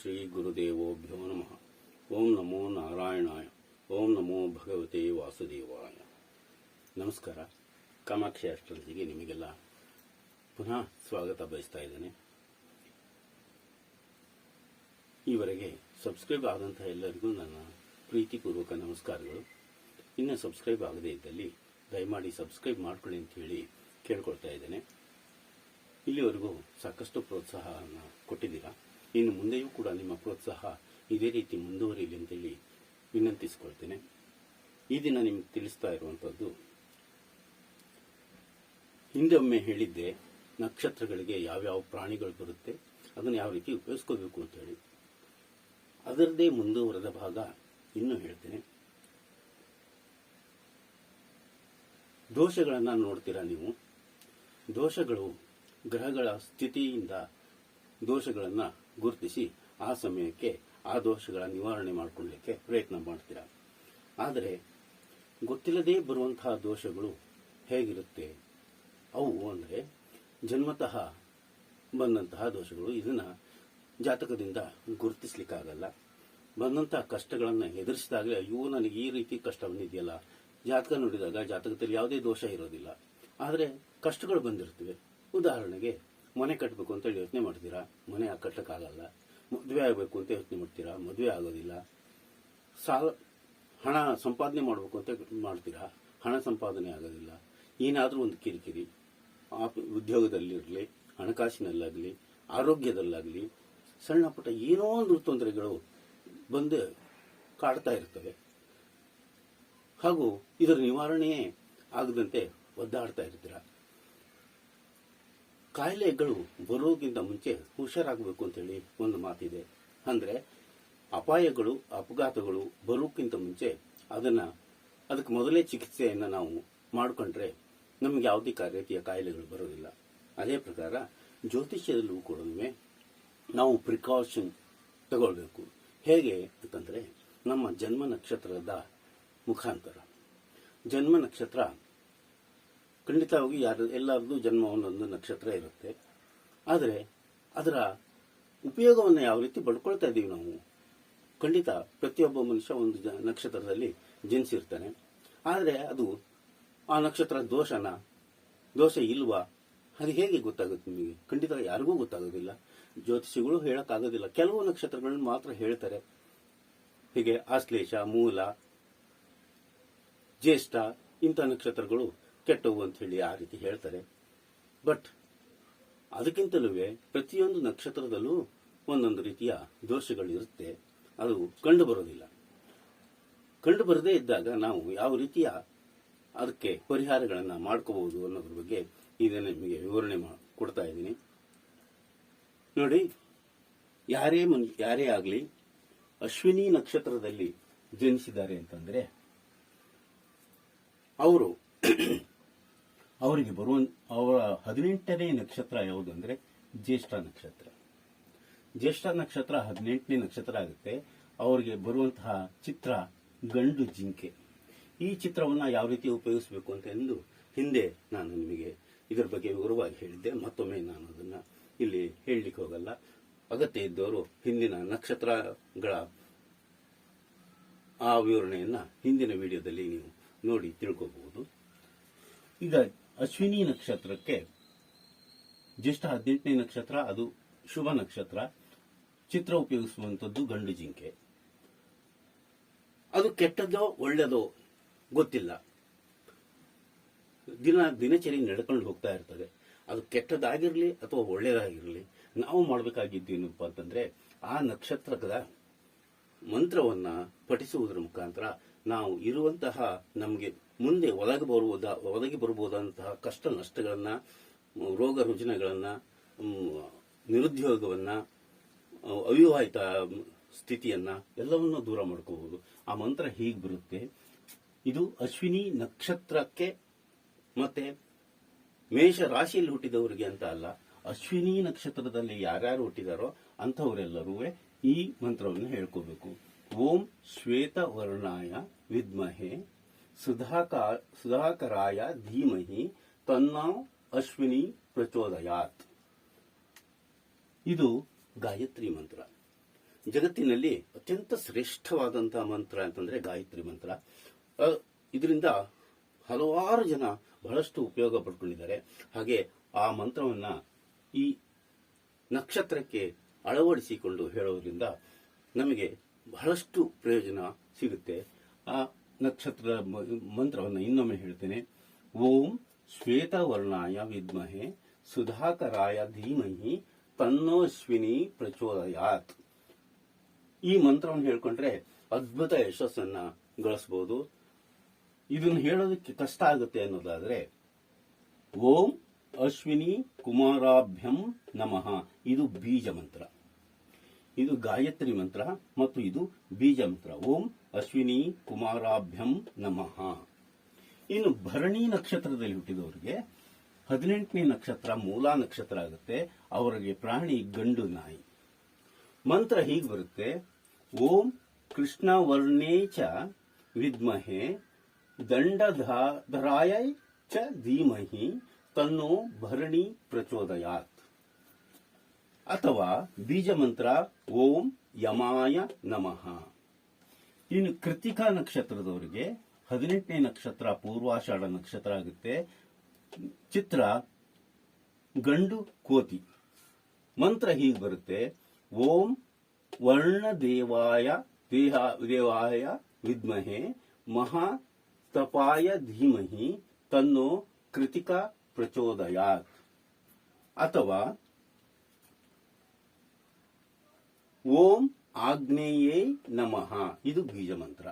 ಶ್ರೀ ಗುರುದೇವೋಭ್ಯೋ ನಮಃ. ಓಂ ನಮೋ ನಾರಾಯಣಾಯ. ಓಂ ನಮೋ ಭಗವತೆ ವಾಸುದೇವಾಯ. ನಮಸ್ಕಾರ. ಕಾಮಾಕ್ಷಿ ಅಸ್ಟ್ರಾಲಜಿಗೆ ನಿಮಗೆಲ್ಲ ಪುನಃ ಸ್ವಾಗತ ಬಯಸ್ತಾ ಇದ್ದೇನೆ. ಈವರೆಗೆ ಸಬ್ಸ್ಕ್ರೈಬ್ ಆದಂತಹ ಎಲ್ಲರಿಗೂ ನನ್ನ ಪ್ರೀತಿಪೂರ್ವಕ ನಮಸ್ಕಾರಗಳು. ಇನ್ನೂ ಸಬ್ಸ್ಕ್ರೈಬ್ ಆಗದೇ ಇದ್ದಲ್ಲಿ ದಯಮಾಡಿ ಸಬ್ಸ್ಕ್ರೈಬ್ ಮಾಡ್ಕೊಳ್ಳಿ ಅಂತ ಹೇಳಿ ಕೇಳ್ಕೊಳ್ತಾ ಇದ್ದೇನೆ. ಇಲ್ಲಿವರೆಗೂ ಸಾಕಷ್ಟು ಪ್ರೋತ್ಸಾಹವನ್ನು ಕೊಟ್ಟಿದ್ದೀರಾ? ಇನ್ನು ಮುಂದೆಯೂ ಕೂಡ ನಿಮ್ಮ ಪ್ರೋತ್ಸಾಹ ಇದೇ ರೀತಿ ಮುಂದುವರಿಯಲಿ ಅಂತೇಳಿ ವಿನಂತಿಸಿಕೊಳ್ತೇನೆ. ಈ ದಿನ ನಿಮ್ಗೆ ತಿಳಿಸ್ತಾ ಇರುವಂಥದ್ದು ಹಿಂದೆ ಒಮ್ಮೆ ಹೇಳಿದ್ದೆ ನಕ್ಷತ್ರಗಳಿಗೆ ಯಾವ್ಯಾವ ಪ್ರಾಣಿಗಳು ಬರುತ್ತೆ, ಅದನ್ನು ಯಾವ ರೀತಿ ಉಪಯೋಗಿಸ್ಕೋಬೇಕು ಅಂತ ಹೇಳಿ. ಅದರದೇ ಮುಂದುವರೆದ ಭಾಗ ಇನ್ನೂ ಹೇಳ್ತೇನೆ. ದೋಷಗಳನ್ನು ನೋಡ್ತೀರಾ ನೀವು? ದೋಷಗಳು ಗ್ರಹಗಳ ಸ್ಥಿತಿಯಿಂದ ದೋಷಗಳನ್ನು ಗುರುತಿಸಿ ಆ ಸಮಯಕ್ಕೆ ಆ ದೋಷಗಳ ನಿವಾರಣೆ ಮಾಡಿಕೊಳ್ಳಲಿಕ್ಕೆ ಪ್ರಯತ್ನ ಮಾಡ್ತೀರಾ? ಆದರೆ ಗೊತ್ತಿಲ್ಲದೇ ಬರುವಂತಹ ದೋಷಗಳು ಹೇಗಿರುತ್ತೆ? ಅವು ಅಂದರೆ ಜನ್ಮತಃ ಬಂದಂತಹ ದೋಷಗಳು. ಇದನ್ನ ಜಾತಕದಿಂದ ಗುರುತಿಸ್ಲಿಕ್ಕಾಗಲ್ಲ. ಬಂದಂತಹ ಕಷ್ಟಗಳನ್ನು ಎದುರಿಸಿದಾಗಲೇ, ಅಯ್ಯೋ, ನನಗೆ ಈ ರೀತಿ ಕಷ್ಟ ಬಂದಿದೆಯಲ್ಲ. ಜಾತಕ ನೋಡಿದಾಗ ಜಾತಕದಲ್ಲಿ ಯಾವುದೇ ದೋಷ ಇರೋದಿಲ್ಲ. ಆದರೆ ಕಷ್ಟಗಳು ಬಂದಿರ್ತವೆ ಉದಾಹರಣೆಗೆ ಮನೆ ಕಟ್ಟಬೇಕು ಅಂತ ಯೋಚನೆ ಮಾಡ್ತೀರಾ? ಮನೆ ಕಟ್ಟಕ್ಕಾಗಲ್ಲ ಮದುವೆ ಆಗಬೇಕು ಅಂತ ಯೋಚನೆ ಮಾಡ್ತೀರಾ? ಮದುವೆ ಆಗೋದಿಲ್ಲ. ಸಾಲ, ಹಣ ಸಂಪಾದನೆ ಮಾಡಬೇಕು ಅಂತ ಮಾಡ್ತೀರಾ? ಹಣ ಸಂಪಾದನೆ ಆಗೋದಿಲ್ಲ. ಏನಾದರೂ ಒಂದು ಕಿರಿಕಿರಿ. ಆ ಉದ್ಯೋಗದಲ್ಲಿರಲಿ, ಹಣಕಾಸಿನಲ್ಲಾಗಲಿ, ಆರೋಗ್ಯದಲ್ಲಾಗಲಿ, ಸಣ್ಣ ಪುಟ್ಟ ಏನೋ ಒಂದು ತೊಂದರೆಗಳು ಬಂದು ಕಾಡ್ತಾ ಇರ್ತವೆ. ಹಾಗೂ ಇದರ ನಿವಾರಣೆಯೇ ಆಗದಂತೆ ಒದ್ದಾಡ್ತಾ ಇರ್ತೀರ? ಕಾಯಿಲೆಗಳು ಬರೋಕ್ಕಿಂತ ಮುಂಚೆ ಹುಷಾರಾಗಬೇಕು ಅಂತೇಳಿ ಒಂದು ಮಾತಿದೆ. ಅಂದ್ರೆ ಅಪಾಯಗಳು, ಅಪಘಾತಗಳು ಬರೋಕ್ಕಿಂತ ಮುಂಚೆ ಅದನ್ನ, ಅದಕ್ಕೆ ಮೊದಲೇ ಚಿಕಿತ್ಸೆಯನ್ನು ನಾವು ಮಾಡಿಕೊಂಡ್ರೆ ನಮಗೆ ಯಾವುದೇ ರೀತಿಯ ಕಾಯಿಲೆಗಳು ಬರೋದಿಲ್ಲ. ಅದೇ ಪ್ರಕಾರ ಜ್ಯೋತಿಷ್ಯದಲ್ಲೂ ಕೂಡ ನಾವು ಪ್ರಿಕಾಷನ್ ತಗೊಳ್ಬೇಕು. ಹೇಗೆ ಅಂತಂದ್ರೆ ನಮ್ಮ ಜನ್ಮ ನಕ್ಷತ್ರದ ಮುಖಾಂತರ. ಜನ್ಮ ನಕ್ಷತ್ರ ಖಂಡಿತವಾಗಿ ಯಾರು ಎಲ್ಲರದ್ದು ಜನ್ಮ ಒಂದೊಂದು ನಕ್ಷತ್ರ ಇರುತ್ತೆ. ಆದರೆ ಅದರ ಉಪಯೋಗವನ್ನು ಯಾವ ರೀತಿ ಪಡ್ಕೊಳ್ತಾ ಇದ್ದೀವಿ ನಾವು? ಖಂಡಿತ ಪ್ರತಿಯೊಬ್ಬ ಮನುಷ್ಯ ಒಂದು ನಕ್ಷತ್ರದಲ್ಲಿ ಜನಿಸಿರ್ತಾನೆ ಆದರೆ ಅದು ಆ ನಕ್ಷತ್ರ ದೋಷನ, ದೋಷ ಇಲ್ವಾ? ಅದು ಹೇಗೆ ಗೊತ್ತಾಗುತ್ತೆ ನಿಮಗೆ? ಖಂಡಿತ ಯಾರಿಗೂ ಗೊತ್ತಾಗೋದಿಲ್ಲ. ಜ್ಯೋತಿಷಿಗಳು ಹೇಳೋಕ್ಕಾಗೋದಿಲ್ಲ. ಕೆಲವು ನಕ್ಷತ್ರಗಳನ್ನು ಮಾತ್ರ ಹೇಳ್ತಾರೆ. ಹೀಗೆ ಆಶ್ಲೇಷ, ಮೂಲ, ಜ್ಯೇಷ್ಠ ಇಂಥ ನಕ್ಷತ್ರಗಳು. ಕೆಟ್ಟವು ಅಂತ ಹೇಳಿ ಆ ರೀತಿ ಹೇಳ್ತಾರೆ. ಬಟ್ ಅದಕ್ಕಿಂತಲೂ ಪ್ರತಿಯೊಂದು ನಕ್ಷತ್ರದಲ್ಲೂ ಒಂದೊಂದು ರೀತಿಯ ದೋಷಗಳು ಇರುತ್ತೆ ಅದು ಕಂಡು ಬರೋದಿಲ್ಲ. ಕಂಡು ಬರದೇ ಇದ್ದಾಗ ನಾವು ಯಾವ ರೀತಿಯ ಅದಕ್ಕೆ ಪರಿಹಾರಗಳನ್ನು ಮಾಡ್ಕೋಬಹುದು ಅನ್ನೋದ್ರ ಬಗ್ಗೆ ಇದನ್ನು ನಿಮಗೆ ವಿವರಣೆ ಕೊಡ್ತಾ ಇದ್ದೀನಿ. ನೋಡಿ, ಯಾರೇ ಮುನ್, ಯಾರೇ ಆಗಲಿ ಅಶ್ವಿನಿ ನಕ್ಷತ್ರದಲ್ಲಿ ಜನಿಸಿದ್ದಾರೆ ಅಂತಂದ್ರೆ, ಅವರು ಅವರಿಗೆ ಬರುವ ಅವರ ಹದಿನೆಂಟನೇ ನಕ್ಷತ್ರ ಯಾವುದು ಅಂದರೆ ಜ್ಯೇಷ್ಠ ನಕ್ಷತ್ರ. ಜ್ಯೇಷ್ಠ ನಕ್ಷತ್ರ ಹದಿನೆಂಟನೇ ನಕ್ಷತ್ರ ಆಗುತ್ತೆ. ಅವರಿಗೆ ಬರುವಂತಹ ಚಿತ್ರ ಗಂಡು ಜಿಂಕೆ. ಈ ಚಿತ್ರವನ್ನು ಯಾವ ರೀತಿ ಉಪಯೋಗಿಸಬೇಕು ಅಂತ ಎಂದು ಹಿಂದೆ ನಾನು ನಿಮಗೆ ಇದರ ಬಗ್ಗೆ ವಿವರವಾಗಿ ಹೇಳಿದ್ದೆ. ಮತ್ತೊಮ್ಮೆ ನಾನು ಅದನ್ನು ಇಲ್ಲಿ ಹೇಳಲಿಕ್ಕೆ ಹೋಗಲ್ಲ. ಅಗತ್ಯ ಇದ್ದವರು ಹಿಂದಿನ ನಕ್ಷತ್ರಗಳ ಆ ವಿವರಣೆಯನ್ನು ಹಿಂದಿನ ವಿಡಿಯೋದಲ್ಲಿ ನೀವು ನೋಡಿ ತಿಳ್ಕೋಬಹುದು. ಈಗ ಅಶ್ವಿನಿ ನಕ್ಷತ್ರಕ್ಕೆ ಜ್ಯೇಷ್ಠ ಹದಿನೆಂಟನೇ ನಕ್ಷತ್ರ, ಅದು ಶುಭ ನಕ್ಷತ್ರ. ಚಿತ್ರ ಉಪಯೋಗಿಸುವಂತದ್ದು ಗಂಡು ಜಿಂಕೆ. ಅದು ಕೆಟ್ಟದೋ ಒಳ್ಳೆಯದೋ ಗೊತ್ತಿಲ್ಲ. ದಿನ ದಿನಚರಿ ನಡ್ಕೊಂಡು ಹೋಗ್ತಾ ಇರ್ತದೆ. ಅದು ಕೆಟ್ಟದಾಗಿರ್ಲಿ ಅಥವಾ ಒಳ್ಳೆಯದಾಗಿರಲಿ ನಾವು ಮಾಡಬೇಕಾಗಿದ್ದೇನಪ್ಪ ಅಂತಂದ್ರೆ, ಆ ನಕ್ಷತ್ರದ ಮಂತ್ರವನ್ನ ಪಠಿಸುವುದರ ಮುಖಾಂತರ ನಾವು ಇರುವಂತಹ ನಮಗೆ ಮುಂದೆ ಒದಗಿ ಬರುವುದ ಒದಗಿ ಬರಬಹುದಂತಹ ಕಷ್ಟ ನಷ್ಟಗಳನ್ನ, ರೋಗ ರುಜಿನಗಳನ್ನ ನಿರುದ್ಯೋಗವನ್ನ, ಅವಿವಾಹಿತ ಸ್ಥಿತಿಯನ್ನ ಎಲ್ಲವನ್ನೂ ದೂರ ಮಾಡ್ಕೋಬಹುದು. ಆ ಮಂತ್ರ ಹೀಗೆ ಬರುತ್ತೆ. ಇದು ಅಶ್ವಿನಿ ನಕ್ಷತ್ರಕ್ಕೆ ಮತ್ತೆ ಮೇಷ ರಾಶಿಯಲ್ಲಿ ಹುಟ್ಟಿದವರಿಗೆ ಅಂತ ಅಲ್ಲ, ಅಶ್ವಿನಿ ನಕ್ಷತ್ರದಲ್ಲಿ ಯಾರ್ಯಾರು ಹುಟ್ಟಿದಾರೋ ಅಂಥವರೆಲ್ಲರೂ ಈ ಮಂತ್ರವನ್ನು ಹೇಳ್ಕೋಬೇಕು. ಓಂ ಶ್ವೇತ ವರ್ಣಾಯ ವಿದ್ಮಹೆ. ಸುಧಾಕ ಸುಧಾಕರಾಯ ಧೀಮಹಿ ತನ್ನ ಅಶ್ವಿನಿ ಪ್ರಚೋದಯಾತ್. ಇದು ಗಾಯತ್ರಿ ಮಂತ್ರ. ಜಗತ್ತಿನಲ್ಲಿ ಅತ್ಯಂತ ಶ್ರೇಷ್ಠವಾದಂತಹ ಮಂತ್ರ ಅಂತಂದ್ರೆ ಗಾಯತ್ರಿ ಮಂತ್ರ. ಇದರಿಂದ ಹಲವಾರು ಜನ ಬಹಳಷ್ಟು ಉಪಯೋಗ ಪಡ್ಕೊಂಡಿದ್ದಾರೆ. ಹಾಗೆ ಆ ಮಂತ್ರವನ್ನ ಈ ನಕ್ಷತ್ರಕ್ಕೆ ಅಳವಡಿಸಿಕೊಂಡು ಹೇಳೋದ್ರಿಂದ ನಮಗೆ ಬಹಳಷ್ಟು ಪ್ರಯೋಜನ ಸಿಗುತ್ತೆ. ಆ ನಕ್ಷತ್ರದ ಮ- ಮಂತ್ರವನ್ನು ಇನ್ನೊಮ್ಮೆ ಹೇಳ್ತೇನೆ. ಓಂ ಶ್ವೇತವರ್ಣಾಯ ವಿದ್ಮಹೆ ಸುಧಾಕರಾಯ ಧೀಮಹಿ ತನ್ನೋಶ್ವಿನಿ ಪ್ರಚೋದಯಾತ್. ಈ ಮಂತ್ರವನ್ನು ಹೇಳ್ಕೊಂಡ್ರೆ ಅದ್ಭುತ ಯಶಸ್ಸನ್ನ ಗಳಿಸಬಹುದು ಇದನ್ನು ಹೇಳೋದಕ್ಕೆ ಕಷ್ಟ ಆಗುತ್ತೆ ಅನ್ನೋದಾದ್ರೆ, ಓಂ ಅಶ್ವಿನಿ ಕುಮಾರಾಭ್ಯಂ ನಮಃ, ಇದು ಬೀಜ ಮಂತ್ರ ಇದು ಗಾಯತ್ರಿ ಮಂತ್ರ ಮತ್ತು ಇದು ಬೀಜ ಮಂತ್ರ. ಓಂ ಅಶ್ವಿನಿ ಕುಮಾರಾಭ್ಯಂ ನಮಃ. ಇನ್ನು ಭರಣಿ ನಕ್ಷತ್ರದಲ್ಲಿ ಹುಟ್ಟಿದವರಿಗೆ ಹದಿನೆಂಟನೇ ನಕ್ಷತ್ರ ಮೂಲ ನಕ್ಷತ್ರ ಆಗುತ್ತೆ. ಅವರಿಗೆ ಪ್ರಾಣಿ ಗಂಡು ನಾಯಿ. ಮಂತ್ರ ಹೀಗೆ ಬರುತ್ತೆ. ಓಂ ಕೃಷ್ಣ ವರ್ಣೇ ಚ ವಿದ್ಮಹೆ ದಂಡಧರಾಯ ಚ ಧೀಮಹಿ ತನ್ನೋ ಭರಣಿ ಪ್ರಚೋದಯಾತ್. ಅಥವಾ ಬೀಜ ಮಂತ್ರ ಓಂ ಯಮಾಯ ನಮಃ. ಇನ್ನು ಕೃತಿಕಾ ನಕ್ಷತ್ರದವರಿಗೆ ಹದಿನೆಂಟನೇ ನಕ್ಷತ್ರ, ಪೂರ್ವಾಷಾಢ ನಕ್ಷತ್ರ ಆಗುತ್ತೆ. ಚಿತ್ರ, ಗಂಡು, ಕೋತಿ. ಮಂತ್ರ ಹೀಗೆ ಬರುತ್ತೆ. ಓಂ ವರ್ಣದೇವಾಯ ದೇಹ, ದೇವಾಯ ವಿದ್ಮಹೆ, ಮಹಾ ತಪಾಯ ಧೀಮಹಿ, ತನ್ನೋ ಕೃತಿಕಾ ಪ್ರಚೋದಯಾತ್. ಅಥವಾ ಓಂ ಆಗ್ನೇಯೇ ನಮಃ. ಇದು ಬೀಜ ಮಂತ್ರ.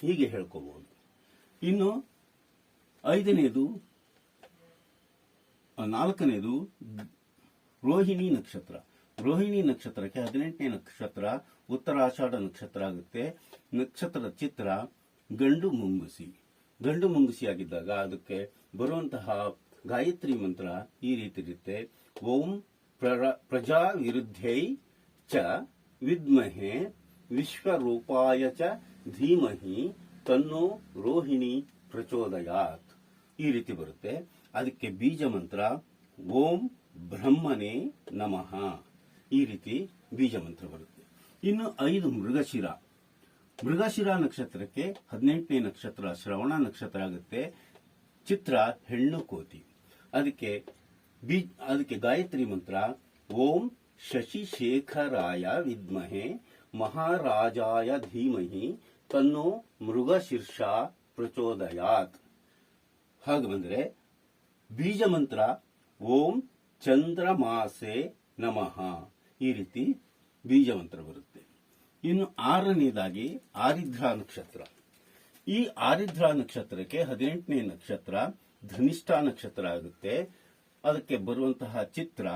ಹೀಗೆ ಹೇಳ್ಕೋಬಹುದು ಇನ್ನು ಐದನೇದು ನಾಲ್ಕನೇದು ರೋಹಿಣಿ ನಕ್ಷತ್ರ. ರೋಹಿಣಿ ನಕ್ಷತ್ರಕ್ಕೆ ಹದಿನೆಂಟನೇ ನಕ್ಷತ್ರ ಉತ್ತರಾಷಾಢ ನಕ್ಷತ್ರ ಆಗುತ್ತೆ. ನಕ್ಷತ್ರದ ಚಿತ್ರ ಗಂಡು ಮುಂಗುಸಿ. ಗಂಡು ಮುಂಗುಸಿಯಾಗಿದ್ದಾಗ ಅದಕ್ಕೆ ಬರುವಂತಹ ಗಾಯತ್ರಿ ಮಂತ್ರ ಈ ರೀತಿ ಇರುತ್ತೆ. ಓಂ ಪ್ರಜಾ ವಿರುದ್ಧೈ ಚ ವಿದ್ಮಹೆ ವಿಶ್ವರೂಪಾಯ ಚ ಧೀಮಹಿ ತನ್ನೋ ರೋಹಿಣಿ ಪ್ರಚೋದಯಾತ್. ಈ ರೀತಿ ಬರುತ್ತೆ. ಅದಕ್ಕೆ ಬೀಜ ಮಂತ್ರ ಓಂ ಬ್ರಹ್ಮನೇ ನಮಃ. ಈ ರೀತಿ ಬೀಜ ಮಂತ್ರ ಬರುತ್ತೆ. ಇನ್ನು ಐದು ಮೃಗಶಿರ. ಮೃಗಶಿರ ನಕ್ಷತ್ರಕ್ಕೆ ಹದಿನೆಂಟನೇ ನಕ್ಷತ್ರ ಶ್ರವಣ ನಕ್ಷತ್ರ ಆಗುತ್ತೆ. ಚಿತ್ರ ಹೆಣ್ಣು ಕೋತಿ. ಅದಕ್ಕೆ ಬೀ ಅದಕ್ಕೆ ಗಾಯತ್ರಿ ಮಂತ್ರ ಓಂ ಶಶಿಶೇಖರಾಯ ವಿದ್ಮಹೆ, ಮಹಾರಾಜಾಯ ಧೀಮಹಿ, ತನ್ನೋ ಮೃಗಶೀರ್ಷ ಪ್ರಚೋದಯಾತ್. ಹಾಗೆ ಬಂದ್ರೆ ಬೀಜ ಮಂತ್ರ ಓಂ ಚಂದ್ರಮಾಸೆ ನಮಃ, ಈ ರೀತಿ ಬೀಜ ಮಂತ್ರ ಬರುತ್ತೆ. ಇನ್ನು ಆರನೇದಾಗಿ ಆರಿದ್ರಾ ನಕ್ಷತ್ರ. ಈ ಆರಿದ್ರಾ ನಕ್ಷತ್ರಕ್ಕೆ ಹದಿನೆಂಟನೇ ನಕ್ಷತ್ರ ಧನಿಷ್ಠ ನಕ್ಷತ್ರ ಆಗುತ್ತೆ. ಅದಕ್ಕೆ ಬರುವಂತಹ ಚಿತ್ರ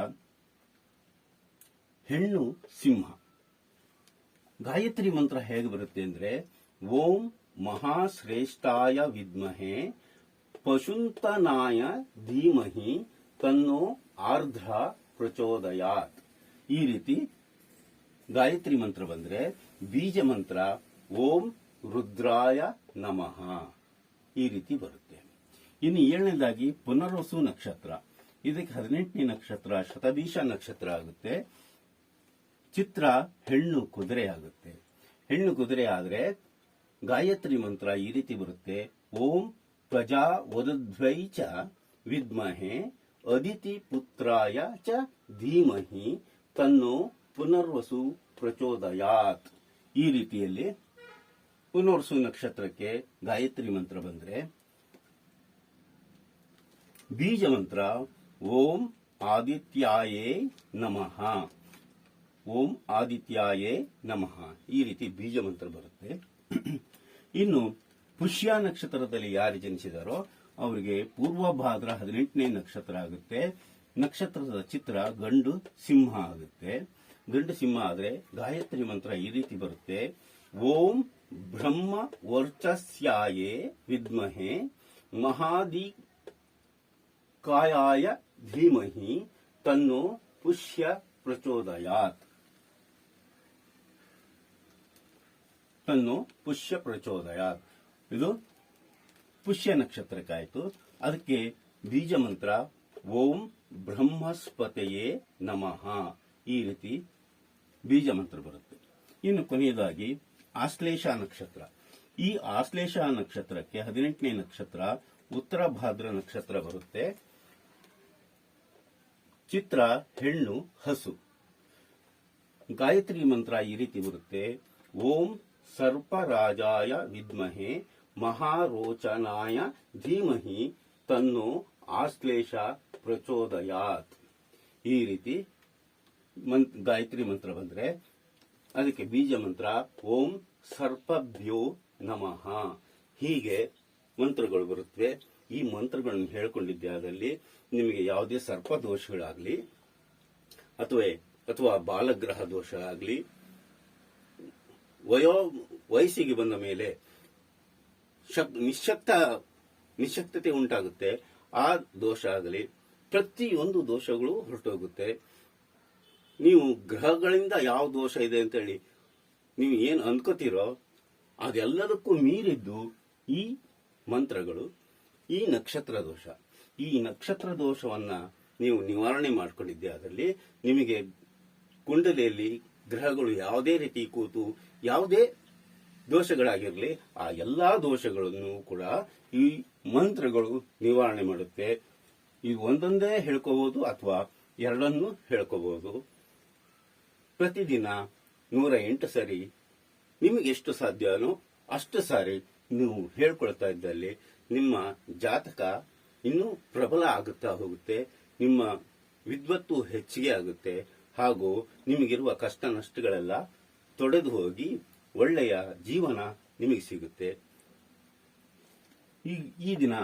ಹೆಣ್ಣು ಸಿಂಹ. ಗಾಯತ್ರಿ ಮಂತ್ರ ಹೇಗೆ ಬರುತ್ತೆ ಅಂದ್ರೆ, ಓಂ ಮಹಾಶ್ರೇಷ್ಠಾಯ ವಿದ್ಮಹೆ ಪಶುಂತನಾಯ ಧೀಮಹಿ ತನ್ನೋ ಆರ್ಧ್ರ ಪ್ರಚೋದಯಾತ್. ಈ ರೀತಿ ಗಾಯತ್ರಿ ಮಂತ್ರ ಬಂದ್ರೆ ಬೀಜ ಮಂತ್ರ ಓಂ ರುದ್ರಾಯ ನಮಃ. ಈ ರೀತಿ ಬರುತ್ತೆ. ಇನ್ನು ಏಳನೇದಾಗಿ ಪುನರ್ವಸು ನಕ್ಷತ್ರ. ಇದಕ್ಕೆ ಹದಿನೆಂಟನೇ ನಕ್ಷತ್ರ, ಶತಭೀಷ ನಕ್ಷತ್ರ ಆಗುತ್ತೆ. ಚಿತ್ರ ಹೆಣ್ಣು ಕುದುರೆ ಆಗುತ್ತೆ. ಹೆಣ್ಣು ಕುದುರೆ ಆದರೆ ಗಾಯತ್ರಿ ಮಂತ್ರ ಈ ರೀತಿ ಬರುತ್ತೆ. ಓಂ ಪ್ರಜಾ ವದ್ವೈಚ ಚ ವಿದ್ಮಹೆ ಅದಿತಿ ಪುತ್ರಾಯ ಚ ಧೀಮಹಿ ತನ್ನೋ ಪುನರ್ವಸು ಪ್ರಚೋದಯಾತ್. ಈ ರೀತಿಯಲ್ಲಿ ಪುನರ್ವಸು ನಕ್ಷತ್ರಕ್ಕೆ ಗಾಯತ್ರಿ ಮಂತ್ರ ಬಂದ್ರೆ ಬೀಜ ಮಂತ್ರ ಓಂ ಆದಿತ್ಯಾಯೇ ನಮಃ. ಓಂ ಆದಿತ್ಯಾಯೇ ನಮಃ. ಈ ರೀತಿ ಬೀಜ ಮಂತ್ರ ಬರುತ್ತೆ. ಇನ್ನು ಪುಷ್ಯ ನಕ್ಷತ್ರದಲ್ಲಿ ಯಾರು ಜನಿಸಿದಾರೋ ಅವರಿಗೆ ಪೂರ್ವಭಾದ್ರ ಹದಿನೆಂಟನೇ ನಕ್ಷತ್ರ ಆಗುತ್ತೆ. ನಕ್ಷತ್ರದ ಚಿತ್ರ ಗಂಡು ಸಿಂಹ ಆಗುತ್ತೆ. ಗಂಡು ಸಿಂಹ ಆದರೆ ಗಾಯತ್ರಿ ಮಂತ್ರ ಈ ರೀತಿ ಬರುತ್ತೆ. ಓಂ ಬ್ರಹ್ಮ ವರ್ಚಸ್ಯಾಯೇ ವಿದ್ಮಹೆ ಮಹಾದಿ ಕಾಯಾಯ ಧೀಮಹಿ ತನ್ನೋ ಪುಷ್ಯ ಪ್ರಚೋದಯಾತ್. ತನ್ನೋ ಪುಷ್ಯ ಪ್ರಚೋದಯ. ಇದು ಪುಷ್ಯ ನಕ್ಷತ್ರಕ್ಕಾಯಿತು. ಅದಕ್ಕೆ ಬೀಜ ಮಂತ್ರ, ಓಂ ಬ್ರಹ್ಮಸ್ಪತೆಯೇ ನಮಃ. ಈ ರೀತಿ ಬೀಜ ಮಂತ್ರ ಬರುತ್ತೆ. ಇನ್ನು ಕೊನೆಯದಾಗಿ ಆಶ್ಲೇಷ ನಕ್ಷತ್ರ. ಈ ಆಶ್ಲೇಷ ನಕ್ಷತ್ರಕ್ಕೆ ಹದಿನೆಂಟನೇ ನಕ್ಷತ್ರ, ಉತ್ತರ ಭಾದ್ರ ನಕ್ಷತ್ರ ಬರುತ್ತೆ. ಚಿತ್ರ, ಹೆಣ್ಣು, ಹಸು. ಗಾಯತ್ರಿ ಮಂತ್ರ ಈ ರೀತಿ ಬರುತ್ತೆ. ಓಂ ಸರ್ಪರಾಜಾಯ ವಿದ್ಮಹೆ ಮಹಾರೋಚನಾಯ ಧೀಮಹಿ ತನ್ನು ಆಶ್ಲೇಷ ಪ್ರಚೋದಯಾತ್. ಈ ರೀತಿ ಗಾಯತ್ರಿ ಮಂತ್ರ ಬಂದ್ರೆ ಅದಕ್ಕೆ ಬೀಜ ಮಂತ್ರ ಓಂ ಸರ್ಪಭ್ಯೋ ನಮಃ. ಹೀಗೆ ಮಂತ್ರಗಳು ಬರುತ್ತವೆ ಈ ಮಂತ್ರಗಳನ್ನು ಹೇಳಿಕೊಂಡಿದ್ದಾದಲ್ಲಿ ನಿಮಗೆ ಯಾವುದೇ ಸರ್ಪ ದೋಷಗಳಾಗ್ಲಿ ಅಥವಾ ಅಥವಾ ಬಾಲಗ್ರಹ ದೋಷ ಆಗಲಿ ವಯೋ, ವಯಸ್ಸಿಗೆ ಬಂದ ಮೇಲೆ ಶಕ್, ನಿಶಕ್ತ, ನಿಶಕ್ತತೆ ಉಂಟಾಗುತ್ತೆ. ಆ ದೋಷ ಆಗಲಿ, ಪ್ರತಿಯೊಂದು ದೋಷಗಳು ಹೊರಟೋಗುತ್ತೆ. ನೀವು ಗ್ರಹಗಳಿಂದ ಯಾವ ದೋಷ ಇದೆ ಅಂತೇಳಿ ನೀವು ಏನು ಅನ್ಕೋತೀರೋ, ಅದೆಲ್ಲದಕ್ಕೂ ಮೀರಿದ್ದು ಈ ಮಂತ್ರಗಳು, ಈ ನಕ್ಷತ್ರ ದೋಷ. ಈ ನಕ್ಷತ್ರ ದೋಷವನ್ನ ನೀವು ನಿವಾರಣೆ ಮಾಡಿಕೊಂಡಿದ್ದೆ, ಅದರಲ್ಲಿ ನಿಮಗೆ ಕುಂಡಲಿಯಲ್ಲಿ ಗ್ರಹಗಳು ಯಾವುದೇ ರೀತಿ ಕೂತು ಯಾವುದೇ ದೋಷಗಳಾಗಿರಲಿ, ಆ ಎಲ್ಲಾ ದೋಷಗಳನ್ನು ಕೂಡ ಈ ಮಂತ್ರಗಳು ನಿವಾರಣೆ ಮಾಡುತ್ತೆ. ಈ ಒಂದೊಂದೇ ಹೇಳ್ಕೋಬಹುದು ಅಥವಾ ಎರಡನ್ನು ಹೇಳ್ಕೋಬಹುದು ಪ್ರತಿದಿನ ನೂರ ಎಂಟು ಸರಿ ನಿಮಗೆ ಎಷ್ಟು ಸಾಧ್ಯನೋ ಅಷ್ಟು ಸಾರಿ ನೀವು ಹೇಳ್ಕೊಳ್ತಾ ಇದ್ದಲ್ಲಿ ನಿಮ್ಮ ಜಾತಕ ಇನ್ನೂ ಪ್ರಬಲ ಆಗುತ್ತಾ ಹೋಗುತ್ತೆ, ನಿಮ್ಮ ವಿದ್ವತ್ತು ಹೆಚ್ಚಿಗೆ ಆಗುತ್ತೆ ಹಾಗೂ ನಿಮಗಿರುವ ಕಷ್ಟ ನಷ್ಟಗಳೆಲ್ಲ ತೊಡೆದು ಹೋಗಿ ಒಳ್ಳೆಯ ಜೀವನ ನಿಮಗೆ ಸಿಗುತ್ತೆ. ಈ ದಿನ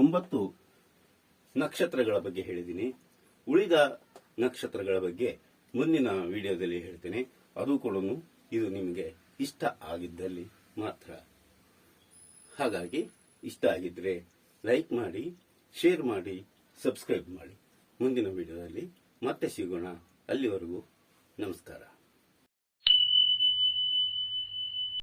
ಒಂಬತ್ತು ನಕ್ಷತ್ರಗಳ ಬಗ್ಗೆ ಹೇಳಿದ್ದೀನಿ. ಉಳಿದ ನಕ್ಷತ್ರಗಳ ಬಗ್ಗೆ ಮುಂದಿನ ವಿಡಿಯೋದಲ್ಲಿ ಹೇಳ್ತೇನೆ. ಅದು ಕೂಡ ಇದು ನಿಮಗೆ ಇಷ್ಟ ಆಗಿದ್ದಲ್ಲಿ ಮಾತ್ರ. ಹಾಗಾಗಿ ಇಷ್ಟ ಆಗಿದ್ರೆ ಲೈಕ್ ಮಾಡಿ, ಶೇರ್ ಮಾಡಿ, ಸಬ್ಸ್ಕ್ರೈಬ್ ಮಾಡಿ. ಮುಂದಿನ ವಿಡಿಯೋದಲ್ಲಿ ಮತ್ತೆ ಸಿಗೋಣ. ಅಲ್ಲಿವರೆಗೂ ನಮಸ್ಕಾರ.